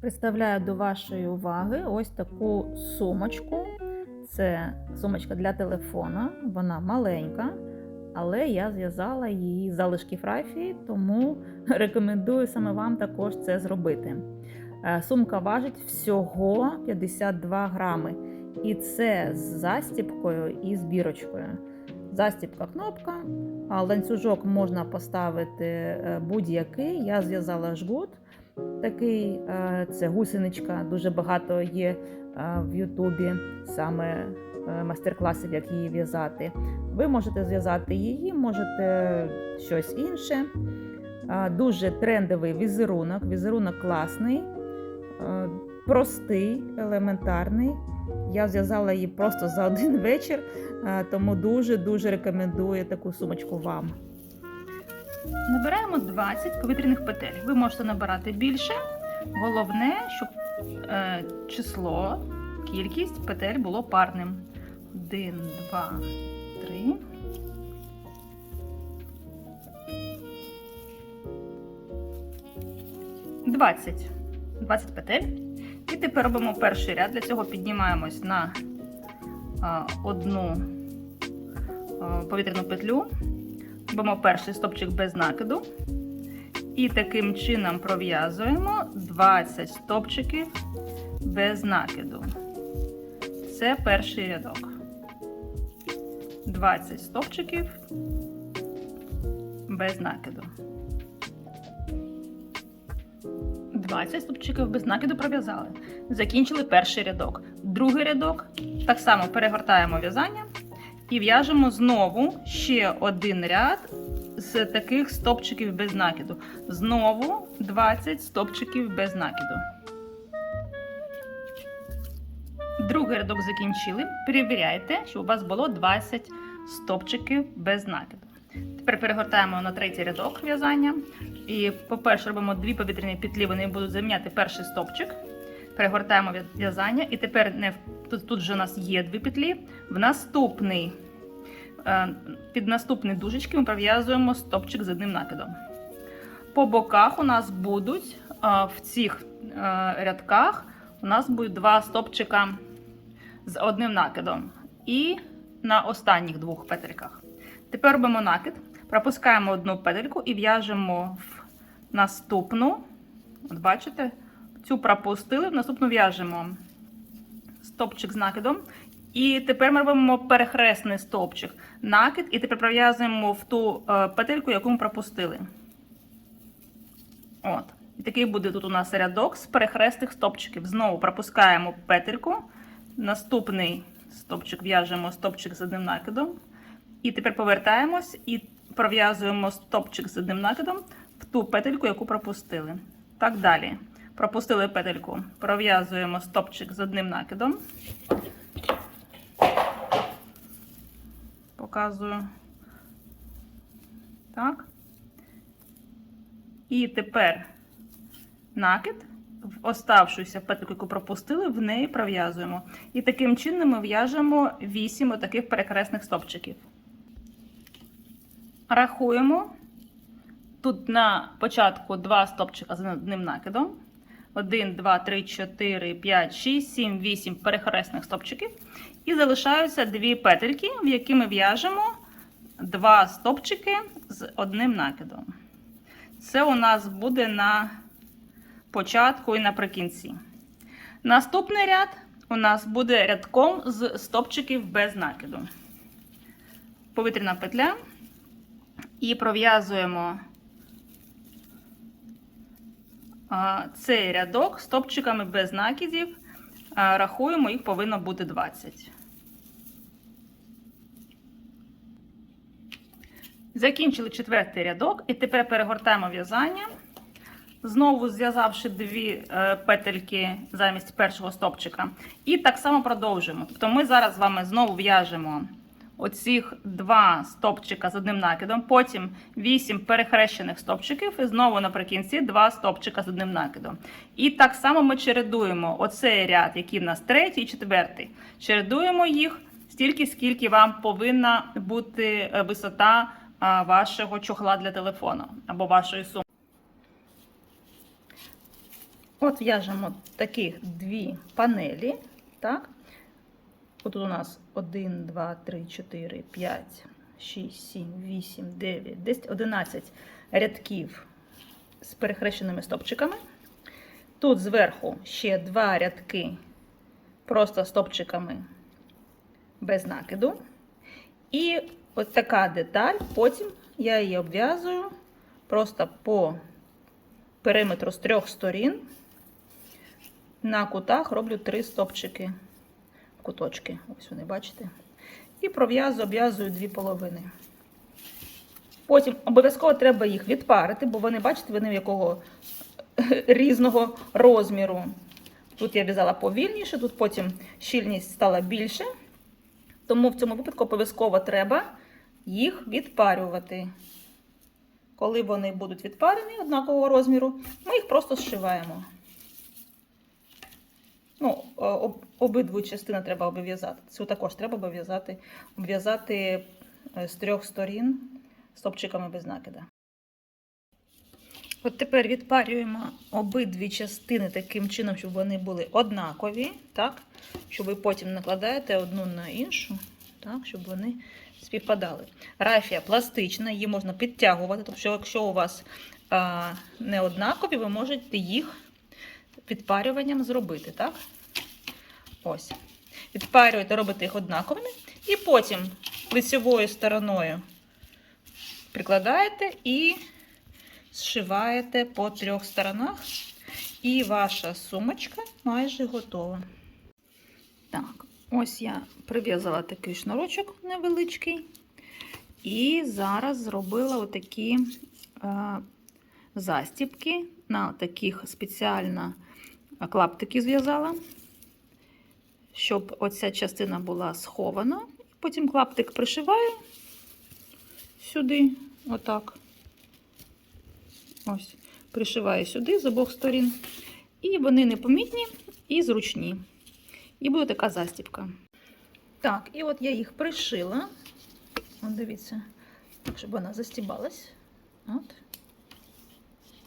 Представляю до вашої уваги ось таку сумочку. Це сумочка для телефона, вона маленька, але я зв'язала її з залишків рафії, тому рекомендую саме вам також це зробити. Е, Сумка важить всього 52 грами. І це з застіпкою і з бірочкою. Застіпка кнопка, ланцюжок можна поставити е, будь-який. Я зв'язала жгут такий, е, це гусеничка. Дуже багато є е, в Ютубі саме майстер-класів, як її в'язати. Ви можете зв'язати її, можете щось інше. Дуже трендовий візерунок. Візерунок класний, простий, елементарний. Я зв'язала її просто за один вечір, тому дуже-дуже рекомендую таку сумочку вам. Набираємо 20 повітряних петель. Ви можете набирати більше. Головне, щоб е, число, кількість петель було парним. 1, 2, 3. Двадцять. 20 петель. І тепер робимо перший ряд. Для цього піднімаємось на одну повітряну петлю. Робимо перший стопчик без накиду. І таким чином пров'язуємо 20 стопчиків без накиду. Це перший рядок. 20 стопчиків без накиду. 20 стопчиків без накиду пров'язали. Закінчили перший рядок. Другий рядок так само перегортаємо в'язання і в'яжемо знову ще один ряд з таких стопчиків без накиду. Знову 20 стопчиків без накиду. Другий рядок закінчили. Перевіряйте, щоб у вас було 20 стопчиків без накиду. Тепер перегортаємо на третій рядок в'язання. І, по-перше, робимо дві повітряні петлі, вони будуть заміняти перший стопчик. Перегортаємо в'язання. І тепер не тут, тут вже у нас є дві петлі. В наступний, е, під наступні дужечки ми пров'язуємо стопчик з одним накидом. По боках у нас будуть е, в цих е, рядках у нас будуть два стопчика з одним накидом. І на останніх двох петельках. Тепер робимо накид, пропускаємо одну петельку і в'яжемо в наступну. От бачите, цю пропустили, в наступну в'яжемо стопчик з накидом. І тепер ми робимо перехресний стовпчик, накид, і тепер пров'язуємо в ту е, петельку, яку ми пропустили. От. І такий буде тут у нас рядок з перехрестих стопчиків. Знову пропускаємо петельку. Наступний стопчик в'яжемо стопчик з одним накидом. І тепер повертаємось і пров'язуємо стопчик з одним накидом в ту петельку, яку пропустили. Так далі. Пропустили петельку, пров'язуємо стопчик з одним накидом. Показую. Так. І тепер накид, в оставшуюся петельку, яку пропустили, в неї пров'язуємо. І таким чином ми в'яжемо 8 отаких перекресних стопчиків. Рахуємо. Тут на початку 2 стопчика з одним накидом. 1, 2, 3, 4, 5, 6, 7, 8 перехресних стопчиків. І залишаються дві петельки, в які ми в'яжемо 2 стопчики з одним накидом. Це у нас буде на початку і наприкінці. Наступний ряд у нас буде рядком з стопчиків без накиду. Повітряна петля. І пров'язуємо цей рядок стопчиками без накидів. Рахуємо, їх повинно бути 20. Закінчили четвертий рядок, і тепер перегортаємо в'язання. Знову зв'язавши дві е, петельки замість першого стопчика. І так само продовжуємо. Тобто ми зараз з вами знову в'яжемо оцих два стопчика з одним накидом, потім 8 перехрещених стопчиків, і знову наприкінці два стопчика з одним накидом. І так само ми чередуємо оцей ряд, який в нас третій і четвертий. Чередуємо їх стільки, скільки вам повинна бути е, висота вашого чохла для телефону або вашої сумки. От в'яжемо таких дві панелі. Так? От у нас 1, 2, 3, 4, 5, 6, 7, 8, 9, 10, 11 рядків з перехрещеними стопчиками. Тут зверху ще два рядки просто стопчиками без накиду. І ось така деталь, потім я її обв'язую просто по периметру з трьох сторін. На кутах роблю три стопчики, куточки. Ось вони, бачите. І пров'язую, обв'язую дві половини. Потім обов'язково треба їх відпарити, бо вони, бачите, вони якого різного розміру. Тут я в'язала повільніше, тут потім щільність стала більше. Тому в цьому випадку обов'язково треба їх відпарювати. Коли вони будуть відпарені однакового розміру, ми їх просто зшиваємо. Ну, об- обидві частини треба обв'язати. Цю також треба обв'язати, обв'язати е, з трьох сторін стопчиками без накида. От тепер відпарюємо обидві частини таким чином, щоб вони були однакові, так? Щоб ви потім накладаєте одну на іншу, так? щоб вони співпадали. Рафія пластична, її можна підтягувати, тобто якщо у вас а, не однакові, ви можете їх підпарюванням зробити, так? Ось. Відпарюєте, робите їх однаковими, і потім лицевою стороною прикладаєте і зшиваєте по трьох сторонах, і ваша сумочка майже готова. Так, ось я прив'язала такий шнурочок невеличкий. І зараз зробила отакі е, застібки на таких спеціально клаптики зв'язала, щоб оця частина була схована. Потім клаптик пришиваю сюди, отак. Ось, пришиваю сюди з обох сторін. І вони непомітні і зручні. І буде така застібка. Так, і от я їх пришила. От дивіться, щоб вона застібалась. От.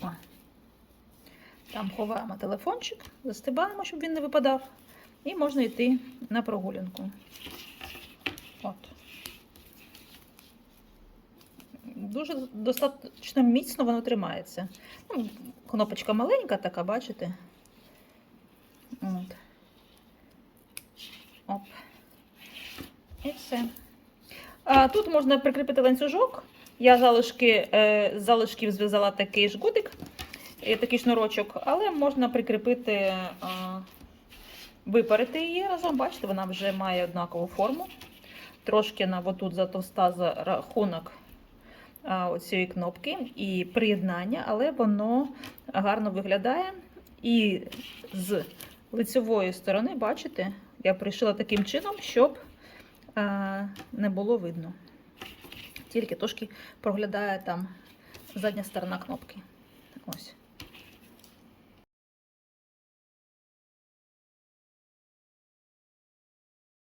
О. Там ховаємо телефончик, застибаємо, щоб він не випадав. І можна йти на прогулянку. От. Дуже достатньо міцно воно тримається. Ну, кнопочка маленька така, бачите? От. Оп. І все. А, тут можна прикріпити ланцюжок. Я залишки, е, з залишків зв'язала такий жгутик, е, такий шнурочок, але можна прикріпити, випарити її разом. Бачите, вона вже має однакову форму. Трошки на отут затовста за рахунок а, оцієї кнопки і приєднання, але воно гарно виглядає. І з лицевої сторони, бачите, я пришила таким чином, щоб не було видно. Тільки трошки проглядає там задня сторона кнопки. Ось.